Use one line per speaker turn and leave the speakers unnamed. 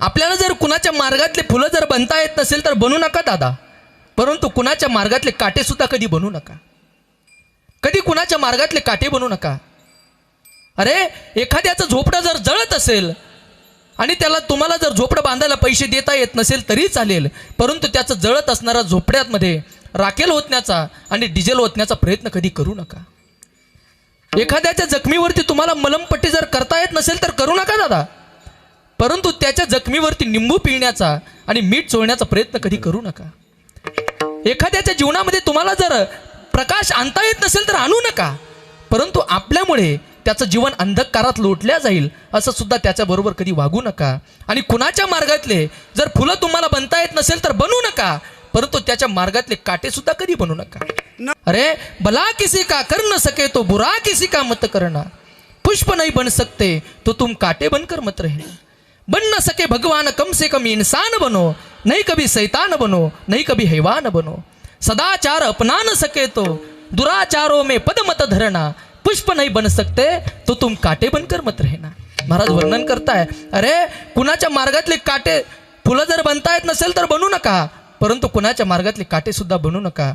आपल्याला जर कुणाच्या मार्गातले फुलं जर बनता येत नसेल तर बनू नका दादा. परंतु कुणाच्या मार्गातले काटे सुद्धा कधी बनू नका. कधी कुणाच्या मार्गातले काटे बनू नका. अरे एखाद्याचं झोपडं जर जळत असेल आणि त्याला तुम्हाला जर झोपडं बांधायला पैसे देता येत नसेल तरी चालेल. परंतु त्याचं जळत असणारा झोपड्यामध्ये राखेल ओतण्याचा आणि डिझेल ओतण्याचा प्रयत्न कधी करू नका. एखाद्याच्या जखमीवरती तुम्हाला मलमपट्टी जर करता येत नसेल तर करू नका दादा. परंतु त्याच्या जखमीवरती निंबू पिळण्याचा आणि मीठ चोळण्याचा प्रयत्न कधी करू नका. एखाद्याच्या जीवनामध्ये तुम्हाला जर प्रकाश आणता येत नसेल तर आणू नका. परंतु आपल्यामुळे त्याचं जीवन अंधकारात लोटल्या जाईल असं सुद्धा त्याच्याबरोबर कधी वागू नका. आणि कुणाच्या मार्गातले जर फुलं तुम्हाला बनता येत नसेल तर बनवू नका. परंतु त्याच्या मार्गातले काटे सुद्धा कधी बनू नका. अरे भला किसी का कर न सके तो बुरा किसी का मत करना. पुष्प नाही बन सकते तो तुम काटे बनकर मत रहना बन न सके भगवान कम से कम इंसान बनो। नहीं कभी शैतान बनो नहीं कभी हैवान बनो। सदाचार अपना न सके तो दुराचारों में पद मत धरना। पुष्प नहीं बन सकते तो तुम काटे बनकर मत रहना। महाराज वर्णन करताय अरे कुणाच्या मार्गातले काटे फुलं जर बनता येत नसेल तर बनू नका परंतु कुणाच्या मार्गातले काटे सुद्धा बनू नका.